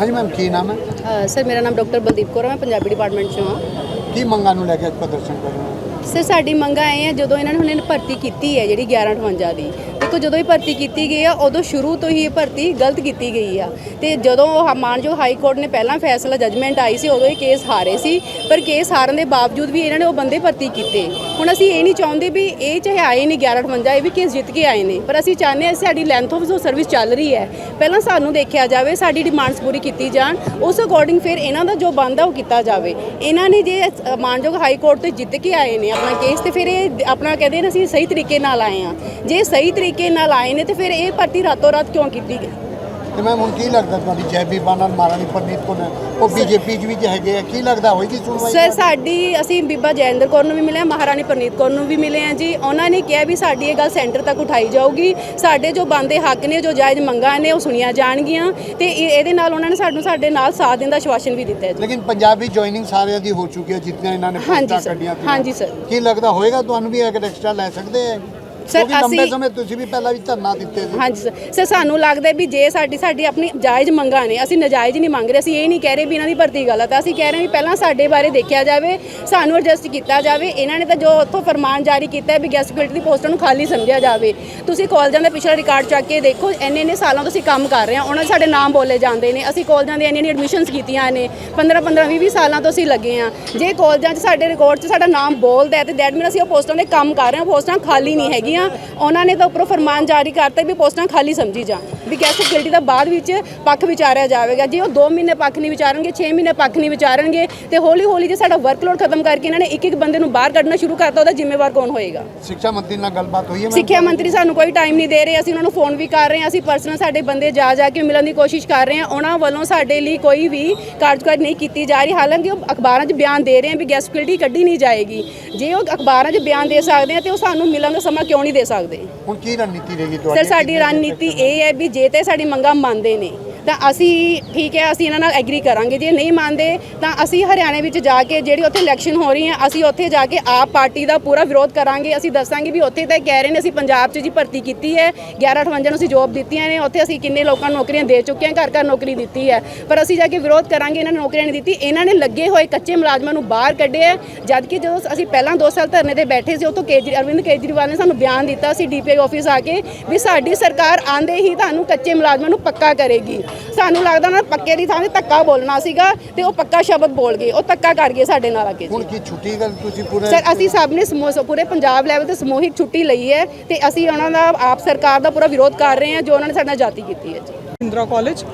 ਹਾਂਜੀ ਮੈਮ ਕੀ ਨਾਮ ਹੈ? ਅ, ਸਰ ਮੇਰਾ ਨਾਮ ਡਾਕਟਰ ਬਲਦੀਪ ਕੌਰ ਹੈ ਮੈਂ ਪੰਜਾਬੀ ਡਿਪਾਰਟਮੈਂਟ 'ਚੋਂ ਹਾਂ। ਕੀ ਮੰਗਾਂ ਨੂੰ ਲੈ ਕੇ ਅੱਜ ਪ੍ਰਦਰਸ਼ਨ ਕਰ ਰਹੇ ਹੋ? ਸਰ ਸਾਡੀ ਮੰਗਾਂ ਇਹ ਹੈ ਜਦੋਂ ਇਹਨਾਂ ਨੇ ਹੁਣੇ ਭਰਤੀ ਕੀਤੀ ਹੈ ਜਿਹੜੀ 1158 ਦੀ ਦੇਖੋ, ਜਦੋਂ ਹੀ ਭਰਤੀ ਕੀਤੀ ਗਈ ਆ, ਉਦੋਂ ਸ਼ੁਰੂ ਤੋਂ ਹੀ ਇਹ ਭਰਤੀ ਗਲਤ ਕੀਤੀ ਗਈ ਆ। ਤੇ ਜਦੋਂ ਉਹ ਮਾਨਯੋਗ ਹਾਈ ਕੋਰਟ ਨੇ ਪਹਿਲਾਂ ਫੈਸਲਾ ਜਜਮੈਂਟ ਆਈ ਸੀ, ਉਦੋਂ ਇਹ ਕੇਸ ਹਾਰੇ ਸੀ। ਪਰ ਕੇਸ ਹਾਰਨ ਦੇ ਬਾਵਜੂਦ ਵੀ ਇਹਨਾਂ ਨੇ ਉਹ ਬੰਦੇ ਭਰਤੀ ਕੀਤੇ। ਹੁਣ ਅਸੀਂ ਇਹ ਨਹੀਂ ਚਾਹੁੰਦੇ ਵੀ ਇਹ ਚਾਹੇ ਆਏ ਨਹੀਂ 1158 ਇਹ ਵੀ ਕੇਸ ਜਿੱਤ ਕੇ ਆਏ ਨੇ। ਪਰ ਅਸੀਂ ਚਾਹੁੰਦੇ ਹਾਂ ਸਾਡੀ ਲੈਂਥ ਆਫ ਸਰਵਿਸ ਚੱਲ ਰਹੀ ਹੈ, ਪਹਿਲਾਂ ਸਾਨੂੰ ਦੇਖਿਆ ਜਾਵੇ, ਸਾਡੀ ਡਿਮਾਂਡਸ ਪੂਰੀ ਕੀਤੀ ਜਾਣ। ਉਸ ਅਕੋਰਡਿੰਗ ਫਿਰ ਇਹਨਾਂ ਦਾ ਜੋ ਬੰਦਾ ਉਹ ਕੀਤਾ ਜਾਵੇ। ਇਹਨਾਂ ਨੇ ਜੇ ਮਾਨਯੋਗ ਹਾਈ ਕੋਰਟ ਤੋਂ ਜਿੱਤ ਕੇ ਆਏ ਨੇ ਆਪਣਾ ਕੇਸ ਤੇ ਫਿਰ ਇਹ ਆਪਣਾ ਕਹਿੰਦੇ ਨੇ ਅਸੀਂ ਸਹੀ ਤਰੀਕੇ ਨਾਲ ਆਏ ਆ ਜੇ ਸਹੀ ਤਰੀਕੇ ਨਾਲ ਆਏ ਨੇ ਤੇ ਫਿਰ ਇਹ ਭਰਤੀ ਰਾਤੋਂ ਰਾਤ ਕਿਉਂ ਕੀਤੀ ਗਈ? ਤੇ ਮੈਮ ਹੁਣ ਕੀ ਲੱਗਦਾ ਤੁਹਾਡੀ ਜੈ ਬੀਬਾ ਨਾਲ ਮਹਾਰਾਣੀ ਪਰਨੀਤ ਨੇ? ਉਹ ਬੀਜੇਪੀ 'ਚ ਵੀ ਹੈਗੇ ਆ ਕੀ ਲੱਗਦਾ ਹੋਏਗੀ ਸੁਣਵਾਈ ਸਰ ਸਾਡੀ ਅਸੀਂ ਬੀਬਾ ਜੈਂਦਰ ਕੌਰ ਨੂੰ ਵੀ ਮਿਲੇ ਹਾਂ ਮਹਾਰਾਣੀ ਪ੍ਰਨੀਤ ਕੌਰ ਨੂੰ ਵੀ ਮਿਲੇ ਆ ਜੀ। ਉਹਨਾਂ ਨੇ ਕਿਹਾ ਵੀ ਸਾਡੀ ਇਹ ਗੱਲ ਸੈਂਟਰ ਤੱਕ ਉਠਾਈ ਜਾਊਗੀ। ਸਾਡੇ ਜੋ ਬੰਦੇ ਹੱਕ ਨੇ ਜੋ ਜਾਇਜ਼ ਮੰਗਾਂ ਨੇ ਉਹ ਸੁਣੀਆਂ ਜਾਣਗੀਆਂ। ਤੇ ਇਹ- ਇਹਦੇ ਨਾਲ ਉਹਨਾਂ ਨੇ ਸਾਨੂੰ ਸਾਡੇ ਨਾਲ ਸਾਥ ਦੇਣ ਦਾ ਆਸ਼ਵਾਸਨ ਵੀ ਦਿੱਤਾ ਹੈ ਜੀ। ਲੇਕਿਨ ਪੰਜਾਬੀ ਜੁਆਇਨਿੰਗ ਸਾਰਿਆਂ ਦੀ ਹੋ ਚੁੱਕੀ ਹੈ ਜਿਤਨੇ ਇਹਨਾਂ ਨੇ ਹਾਂਜੀ ਪੋਸਟਾਂ ਸਰ, ਕੱਢੀਆਂ ਹਾਂਜੀ ਸਰ। ਕੀ ਲੱਗਦਾ ਹੋਏਗਾ ਤੁਹਾਨੂੰ ਵੀ ਇੱਕ ਐਕਸਟਰਾ ਲੈ ਸਕਦੇ ਹੈ ਸਰ, ਕਿਉਂਕਿ ਲੰਬੇ ਅਸੀਂ- ਸਮੇਂ ਤੁਸੀਂ ਵੀ ਪਹਿਲਾਂ ਵੀ ਧਰਨਾ ਦਿੱਤੇ ਸੀ। ਹਾਂਜੀ ਸਰ ਸਰ ਸਾਨੂੰ ਲੱਗਦਾ ਵੀ ਜੇ ਸਾਡੀ ਸਾਡੀ ਆਪਣੀ ਜਾਇਜ਼ ਮੰਗਾਂ ਨੇ ਅਸੀਂ ਨਜਾਇਜ਼ ਨਹੀਂ ਮੰਗ ਰਹੇ। ਅਸੀਂ ਇਹ ਨਹੀਂ ਕਹਿ ਰਹੇ ਵੀ ਇਹਨਾਂ ਦੀ ਭਰਤੀ ਗਲਤ ਹੈ ਅਸੀਂ ਕਹਿ ਰਹੇ ਵੀ ਪਹਿਲਾਂ ਸਾਡੇ ਬਾਰੇ ਦੇਖਿਆ ਜਾਵੇ ਸਾਨੂੰ ਐਡਜਸਟ ਕੀਤਾ ਜਾਵੇ। ਇਹਨਾਂ ਨੇ ਤਾਂ ਜੋ ਉੱਥੋਂ ਫਰਮਾਨ ਜਾਰੀ ਕੀਤਾ ਹੈ ਵੀ ਗੈਸਟ ਫੈਕਲਟੀ ਦੀ ਪੋਸਟਾਂ ਨੂੰ ਖਾਲੀ ਸਮਝਿਆ ਜਾਵੇ। ਤੁਸੀਂ ਕਾਲਜਾਂ ਦਾ ਪਿਛਲਾ ਰਿਕਾਰਡ ਚੱਕ ਕੇ ਦੇਖੋ ਇੰਨੇ ਇੰਨੇ ਸਾਲਾਂ ਤੋਂ ਅਸੀਂ ਕੰਮ ਕਰ ਰਹੇ ਹਾਂ। ਉਹਨਾਂ ਦੇ ਸਾਡੇ ਨਾਮ ਬੋਲੇ ਜਾਂਦੇ ਨੇ। ਅਸੀਂ ਕਾਲਜਾਂ ਦੇ ਇੰਨੀ ਇੰਨੀ ਐਡਮਿਸ਼ਨਸ ਕੀਤੀਆਂ ਨੇ। 15 15 20 20 ਸਾਲਾਂ ਤੋਂ ਅਸੀਂ ਲੱਗੇ ਹਾਂ। ਜੇ ਕਾਲਜਾਂ 'ਚ ਸਾਡੇ ਰਿਕਾਰਡ 'ਚ ਸਾਡਾ ਨਾਮ ਬੋਲਦਾ ਹੈ ਤੇ ਦੈਟ ਮੀਨ ਅਸੀਂ ਉਹ ਪੋਸਟਾਂ ਦੇ ਕੰਮ ਕਰ ਰਹੇ ਹਾਂ। ਪੋਸਟਾਂ ਖਾਲੀ ਨਹੀਂ ਹੈਗੀਆਂ। ਉਹਨਾਂ ਨੇ ਤਾਂ ਉੱਪਰੋਂ ਫਰਮਾਨ ਜਾਰੀ ਕਰਤਾ ਵੀ ਪੋਸਟਾਂ ਖਾਲੀ ਸਮਝੀ ਜਾਣ ਵੀ ਫੈਕਲਟੀ ਦਾ ਬਾਅਦ ਵਿੱਚ ਪੱਖ ਵਿਚਾਰਿਆ ਜਾਵੇਗਾ। ਜੇ ਉਹ 2 ਮਹੀਨੇ ਪੱਖ ਨਹੀਂ ਵਿਚਾਰਨਗੇ 6 ਮਹੀਨੇ ਪੱਖ ਨਹੀਂ ਵਿਚਾਰਨਗੇ ਤੇ ਹੌਲੀ ਹੌਲੀ ਜੇ ਸਾਡਾ ਵਰਕਲੋਡ ਖਤਮ ਕਰਕੇ ਇਹਨਾਂ ਨੇ ਇੱਕ ਇੱਕ ਬੰਦੇ ਨੂੰ ਬਾਹਰ ਕੱਢਣਾ ਸ਼ੁਰੂ ਕਰਤਾ ਉਹਦਾ ਜ਼ਿੰਮੇਵਾਰ ਕੌਣ ਹੋਏਗਾ? ਸਿੱਖਿਆ ਮੰਤਰੀ ਨਾਲ ਗੱਲਬਾਤ ਹੋਈ ਹੈ ਸਿੱਖਿਆ ਮੰਤਰੀ ਸਾਨੂੰ ਕੋਈ ਟਾਈਮ ਨਹੀਂ ਦੇ ਰਹੇ ਅਸੀਂ ਉਹਨਾਂ ਨੂੰ ਫੋਨ ਵੀ ਕਰ ਰਹੇ ਹਾਂ ਅਸੀਂ ਪਰਸਨਲ ਸਾਡੇ ਬੰਦੇ ਜਾ ਜਾ ਕੇ ਮਿਲਣ ਦੀ ਕੋਸ਼ਿਸ਼ ਕਰ ਰਹੇ ਹਾਂ ਉਹਨਾਂ ਵੱਲੋਂ ਸਾਡੇ ਲਈ ਕੋਈ ਵੀ ਕਾਰਜਕਾਰੀ ਨਹੀਂ ਕੀਤੀ ਜਾ ਰਹੀ। ਹਾਲਾਂਕਿ ਉਹ ਅਖਬਾਰਾਂ 'ਚ ਬਿਆਨ ਦੇ ਰਹੇ ਆ ਵੀ ਗੈਸ ਫੈਕਲਟੀ ਕੱਢੀ ਨਹੀਂ ਜਾਏਗੀ। ਜੇ ਉਹ ਅਖਬਾਰਾਂ 'ਚ ਬਿਆਨ ਦੇ ਸਕਦੇ ਆ ਤੇ ਉਹ ਸਾਨੂੰ ਮਿਲਣ ਦਾ ਸਮਾਂ ਕਿਉਂ ਨਹੀਂ ਦੇ ਸਕਦੇ। ਹੁਣ ਕੀ ਰਣਨੀਤੀ ਰਹੇਗੀ ਸਰ ਤੁਹਾਡੀ ਸਾਡੀ ਰਣਨੀਤੀ ਇਹ ਹੈ ਵੀ ਜੇ ਤੇ ਸਾਡੀ ਮੰਗਾਂ ਮੰਨਦੇ ਨੇ ਤਾਂ ਅਸੀਂ ਠੀਕ ਹੈ, ਅਸੀਂ ਇਹਨਾਂ ਨਾਲ ਐਗਰੀ ਕਰਾਂਗੇ। ਜੇ ਨਹੀਂ ਮੰਨਦੇ, ਤਾਂ ਅਸੀਂ ਹਰਿਆਣੇ ਵਿੱਚ ਜਾ ਕੇ ਜਿਹੜੀ ਉੱਥੇ ਇਲੈਕਸ਼ਨ ਹੋ ਰਹੀ ਹੈ, ਅਸੀਂ ਉੱਥੇ ਜਾ ਕੇ ਆਪ ਪਾਰਟੀ ਦਾ ਪੂਰਾ ਵਿਰੋਧ ਕਰਾਂਗੇ। ਅਸੀਂ ਦੱਸਾਂਗੇ ਵੀ ਉੱਥੇ ਤਾਂ ਕਹਿ ਰਹੇ ਨੇ, ਅਸੀਂ ਪੰਜਾਬ 'ਚ ਜੀ ਭਰਤੀ ਕੀਤੀ ਹੈ 1158 ਨੂੰ ਅਸੀਂ ਜੋਬ ਦਿੱਤੀਆਂ ਨੇ, ਉੱਥੇ ਅਸੀਂ ਕਿੰਨੇ ਲੋਕਾਂ ਨੂੰ ਨੌਕਰੀਆਂ ਦੇ ਚੁੱਕੇ ਹਾਂ, ਘਰ ਘਰ ਨੌਕਰੀ ਦਿੱਤੀ ਹੈ। ਪਰ ਅਸੀਂ ਜਾ ਕੇ ਵਿਰੋਧ ਕਰਾਂਗੇ, ਇਹਨਾਂ ਨੇ ਨੌਕਰੀਆਂ ਨਹੀਂ ਦਿੱਤੀ। ਇਹਨਾਂ ਨੇ ਲੱਗੇ ਹੋਏ ਕੱਚੇ ਮੁਲਾਜ਼ਮਾਂ ਨੂੰ ਬਾਹਰ ਕੱਢਿਆ ਜਦ ਕਿ ਜਦੋਂ ਅਸੀਂ ਪਹਿਲਾਂ 2 ਸਾਲ ਧਰਨੇ ਤੇ ਬੈਠੇ ਸੀ ਉਤੋਂ ਕੇਜਰੀ, ਅਰਵਿੰਦ ਕੇਜਰੀਵਾਲ ਨੇ ਸਾਨੂੰ ਬਿਆਨ ਦਿੱਤਾ ਸੀ ਡੀਪੀਆਈ ਆਫਿਸ ਆ ਕੇ, ਵੀ ਸਾਡੀ ਸਰਕਾਰ ਆਂਦੇ ਹੀ ਤੁਹਾਨੂੰ ਕੱਚੇ ਮੁਲਾਜ਼ਮਾਂ ਨੂੰ ਪੱਕਾ ਕਰੇਗੀ। ਸਾਨੂੰ ਲੱਗਦਾ ਉਹਨਾਂ ਨੇ ਪੱਕੇ ਦੀ ਥਾਂ ਤੇ ਧੱਕਾ ਬੋਲਣਾ ਸੀਗਾ ਤੇ ਉਹ ਪੱਕਾ ਸ਼ਬਦ ਬੋਲ ਗਏ ਉਹ ਧੱਕਾ ਕਰ ਗਏ ਸਾਡੇ ਨਾਲ ਆ ਕੇ ਜੀ। ਹੁਣ ਕੀ ਛੁੱਟੀ ਗੱਲ ਤੁਸੀਂ ਪੂਰੇ ਸਰ ਅਸੀਂ ਸਭ ਨੇ ਸਮੂਹ ਪੂਰੇ ਪੰਜਾਬ ਲੈਵਲ ਤੇ ਸਮੂਹਿਕ ਛੁੱਟੀ ਲਈ ਹੈ ਤੇ ਅਸੀਂ ਉਹਨਾਂ ਦਾ ਆਪ ਸਰਕਾਰ ਦਾ ਪੂਰਾ ਵਿਰੋਧ ਕਰ ਰਹੇ ਹਾਂ ਜੋ ਉਹਨਾਂ ਨੇ ਸਾਡੇ ਨਾਲ ਜਾਤੀ ਕੀਤੀ ਹੈ ਜੀ। Indira college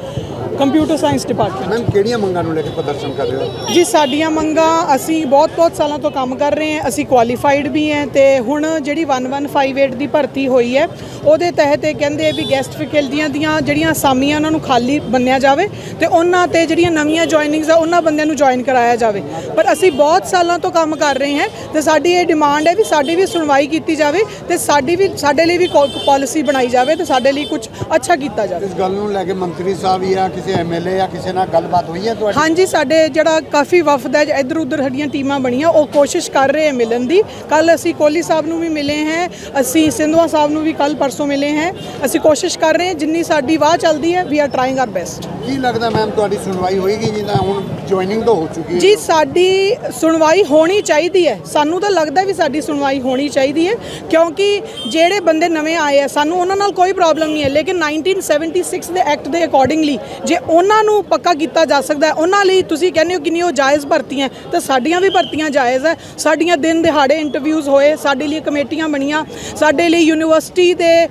computer science department. Ma'am ਕਿਹੜੀਆਂ ਮੰਗਾਂ ਨੂੰ ਲੈ ਕੇ ਪ੍ਰਦਰਸ਼ਨ ਕਰ ਰਹੇ ਹੋ? ਜੀ ਸਾਡੀਆਂ ਮੰਗਾਂ ਅਸੀਂ ਬਹੁਤ ਬਹੁਤ ਸਾਲਾਂ ਤੋਂ ਕੰਮ ਕਰ ਰਹੇ ਹਾਂ। ਅਸੀਂ ਕੁਆਲੀਫਾਈਡ ਵੀ ਹਾਂ ਤੇ ਹੁਣ ਜਿਹੜੀ 1158 ਦੀ ਭਰਤੀ ਹੋਈ ਹੈ ਉਹਦੇ ਤਹਿਤ ਇਹ ਕਹਿੰਦੇ ਆ ਵੀ ਗੈਸਟ ਫੈਕਲਟੀਆਂ ਦੀਆਂ ਜਿਹੜੀਆਂ ਅਸਾਮੀਆਂ ਉਹਨਾਂ ਨੂੰ ਖਾਲੀ ਬੰਨਿਆ ਜਾਵੇ ਤੇ ਉਹਨਾਂ ਤੇ ਜਿਹੜੀਆਂ ਨਵੀਆਂ ਜੁਆਇਨਿੰਗਸ ਆ ਉਹਨਾਂ ਬੰਦਿਆਂ ਨੂੰ ਜੁਆਇਨ ਕਰਾਇਆ ਜਾਵੇ। ਪਰ ਅਸੀਂ ਬਹੁਤ ਸਾਲਾਂ ਤੋਂ ਕੰਮ ਕਰ ਰਹੇ ਹਾਂ ਤੇ ਸਾਡੀ ਇਹ ਡਿਮਾਂਡ ਹੈ ਵੀ ਸਾਡੀ ਵੀ ਸੁਣਵਾਈ ਕੀਤੀ ਜਾਵੇ ਤੇ ਸਾਡੀ ਵੀ ਸਾਡੇ ਲਈ ਵੀ ਪਾਲਿਸੀ ਬਣਾਈ ਜਾਵੇ ਤੇ ਸਾਡੇ ਲਈ ਕੁਝ ਅੱਛਾ ਕੀਤਾ ਜਾਵੇ। ਇਸ ਗੱਲ ਨੂੰ ਲੈ ਕੇ ਮੰਤਰੀ ਸਾਹਿਬ ਜਾਂ ਕਿਸੇ ਐਮਐਲਏ ਜਾਂ ਕਿਸੇ ਨਾਲ ਗੱਲਬਾਤ ਹੋਈ ਹੈ ਤੁਹਾਡੀ? ਹਾਂਜੀ ਸਾਡੇ ਜਿਹੜਾ ਕਾਫੀ ਵਫਦ ਹੈ ਇੱਧਰ ਉੱਧਰ ਸਾਡੀਆਂ ਟੀਮਾਂ ਬਣੀਆਂ ਉਹ ਕੋਸ਼ਿਸ਼ ਕਰ ਰਹੇ ਹੈ ਮਿਲਣ ਦੀ। ਕੱਲ ਅਸੀਂ ਕੋਹਲੀ ਸਾਹਿਬ ਨੂੰ ਵੀ ਮਿਲੇ ਹਾਂ ਅਸੀਂ ਸਿੰਧਵਾ ਸਾਹਿਬ ਨੂੰ ਵੀ ਕੱਲ ਪਰਸੋਂ ਮਿਲੇ ਹਾਂ। ਅਸੀਂ ਕੋਸ਼ਿਸ਼ ਕਰ ਰਹੇ ਹਾਂ ਜਿੰਨੀ ਸਾਡੀ ਵਾਹ ਚੱਲਦੀ ਹੈ we are trying our best ਕੀ ਲੱਗਦਾ ਮੈਮ ਤੁਹਾਡੀ ਸੁਣਵਾਈ ਹੋਏਗੀ ਜਿੱਦਾਂ ਹੁਣ ਜੁਆਇਨਿੰਗ ਤਾਂ ਹੋ ਚੁੱਕੀ ਹੈ? ਜੀ ਸਾਡੀ ਸੁਣਵਾਈ ਹੋਣੀ ਚਾਹੀਦੀ ਹੈ। ਸਾਨੂੰ ਤਾਂ ਲੱਗਦਾ ਵੀ ਸਾਡੀ ਸੁਣਵਾਈ ਹੋਣੀ ਚਾਹੀਦੀ ਹੈ ਕਿਉਂਕਿ ਜਿਹੜੇ ਬੰਦੇ ਨਵੇਂ ਆਏ ਆ ਸਾਨੂੰ ਉਹਨਾਂ ਨਾਲ ਕੋਈ ਪ੍ਰੋਬਲਮ ਨਹੀਂ ਹੈ। ਲੇਕਿਨ 1976 ਦੇ ਐਕਟ ਦੇ ਅਕੋਰਡਿੰਗਲੀ ਜੇ ਉਹਨਾਂ ਨੂੰ ਪੱਕਾ ਕੀਤਾ ਜਾ ਸਕਦਾ ਹੈ, ਉਹਨਾਂ ਲਈ ਤੁਸੀਂ ਕਹਿੰਦੇ ਹੋ ਕਿ ਨਹੀਂ, ਉਹ ਜਾਇਜ਼ ਭਰਤੀਆਂ ਤਾਂ ਸਾਡੀਆਂ ਵੀ ਭਰਤੀਆਂ ਜਾਇਜ਼ ਹੈ। ਸਾਡੀਆਂ ਦਿਨ ਦਿਹਾੜੇ ਇੰਟਰਵਿਊਜ਼ ਹੋਏ, ਸਾਡੇ ਲਈ ਕਮੇਟੀਆਂ ਬਣੀਆਂ, ਸਾਡੇ ਲਈ ਯੂਨੀਵਰਸਿਟੀ ਦੇ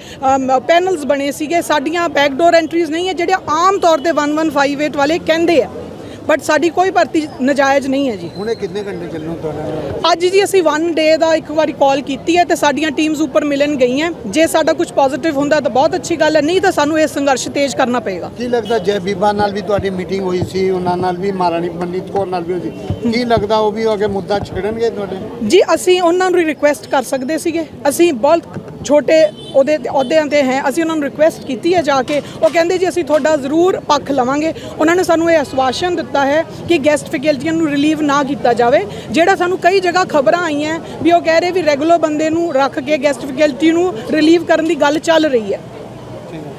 ਪੈਨਲਸ ਬਣੇ ਸੀਗੇ, ਸਾਡੀਆਂ ਬੈਕਡੋਰ ਐਂਟਰੀਜ਼ ਨਹੀਂ ਹੈ ਜਿਹੜੇ ਆਮ ਤੌਰ ਤੇ 1158 ਵਾਲੇ ਕਹਿੰਦੇ ਆ। ਬਟ ਸਾਡੀ ਕੋਈ ਭਰਤੀ ਨਜਾਇਜ਼ ਨਹੀਂ ਹੈ ਜੀ। ਹੁਣ ਇਹ ਕਿੰਨੇ ਘੰਟੇ ਚੱਲੂ ਤੁਹਾਡਾ? ਅੱਜ ਜੀ ਅਸੀਂ ਵਨ ਡੇ ਦਾ ਇੱਕ ਵਾਰੀ ਕਾਲ ਕੀਤੀ ਹੈ ਤੇ ਸਾਡੀਆਂ ਟੀਮਸ ਉੱਪਰ ਮਿਲਣ ਗਈਆਂ। ਜੇ ਸਾਡਾ ਕੁਝ ਪੋਜ਼ਿਟਿਵ ਹੁੰਦਾ ਤਾਂ ਬਹੁਤ ਅੱਛੀ ਗੱਲ ਹੈ ਨਹੀਂ ਤਾਂ ਸਾਨੂੰ ਇਹ ਸੰਘਰਸ਼ ਤੇਜ਼ ਕਰਨਾ ਪਏਗਾ। ਕੀ ਲੱਗਦਾ ਜੈ ਬੀਬਾ ਨਾਲ ਵੀ ਤੁਹਾਡੀ ਮੀਟਿੰਗ ਹੋਈ ਸੀ ਉਹਨਾਂ ਨਾਲ ਵੀ ਮਹਾਰਾਣੀ ਮਨਜੀਤ ਕੌਰ ਨਾਲ ਵੀ ਹੋਈ ਸੀ। ਕੀ ਲੱਗਦਾ ਉਹ ਵੀ ਅੱਗੇ ਮੁੱਦਾ ਛੇੜਨਗੇ ਤੁਹਾਡੇ? ਜੀ ਅਸੀਂ ਉਹਨਾਂ ਨੂੰ ਰਿਕੁਐਸਟ ਕਰ ਸਕਦੇ ਸੀਗੇ। ਅਸੀਂ ਬਹੁਤ ਛੋਟੇ ਉਹਦੇ ਅਹੁਦਿਆਂ ਤੇ ਹੈ। ਅਸੀਂ ਉਹਨਾਂ ਨੂੰ ਰਿਕੁਐਸਟ ਕੀਤੀ ਹੈ ਜਾ ਕੇ। ਉਹ ਕਹਿੰਦੇ ਜੀ, ਅਸੀਂ ਤੁਹਾਡਾ ਜ਼ਰੂਰ ਪੱਖ ਲਵਾਂਗੇ। ਉਹਨਾਂ ਨੇ ਸਾਨੂੰ ਇਹ ਆਸ਼ਵਾਸਨ ਦਿੱਤਾ ਹੈ ਕਿ ਗੈਸਟ ਫੈਕਲਟੀਆਂ ਨੂੰ ਰਿਲੀਵ ਨਾ ਕੀਤਾ ਜਾਵੇ। ਜਿਹੜਾ ਸਾਨੂੰ ਕਈ ਜਗ੍ਹਾ ਖਬਰਾਂ ਆਈਆਂ ਵੀ ਉਹ ਕਹਿ ਰਹੇ ਵੀ ਰੈਗੂਲਰ ਬੰਦੇ ਨੂੰ ਰੱਖ ਕੇ ਗੈਸਟ ਫੈਕਲਟੀ ਨੂੰ ਰਿਲੀਵ ਕਰਨ ਦੀ ਗੱਲ ਚੱਲ ਰਹੀ ਹੈ।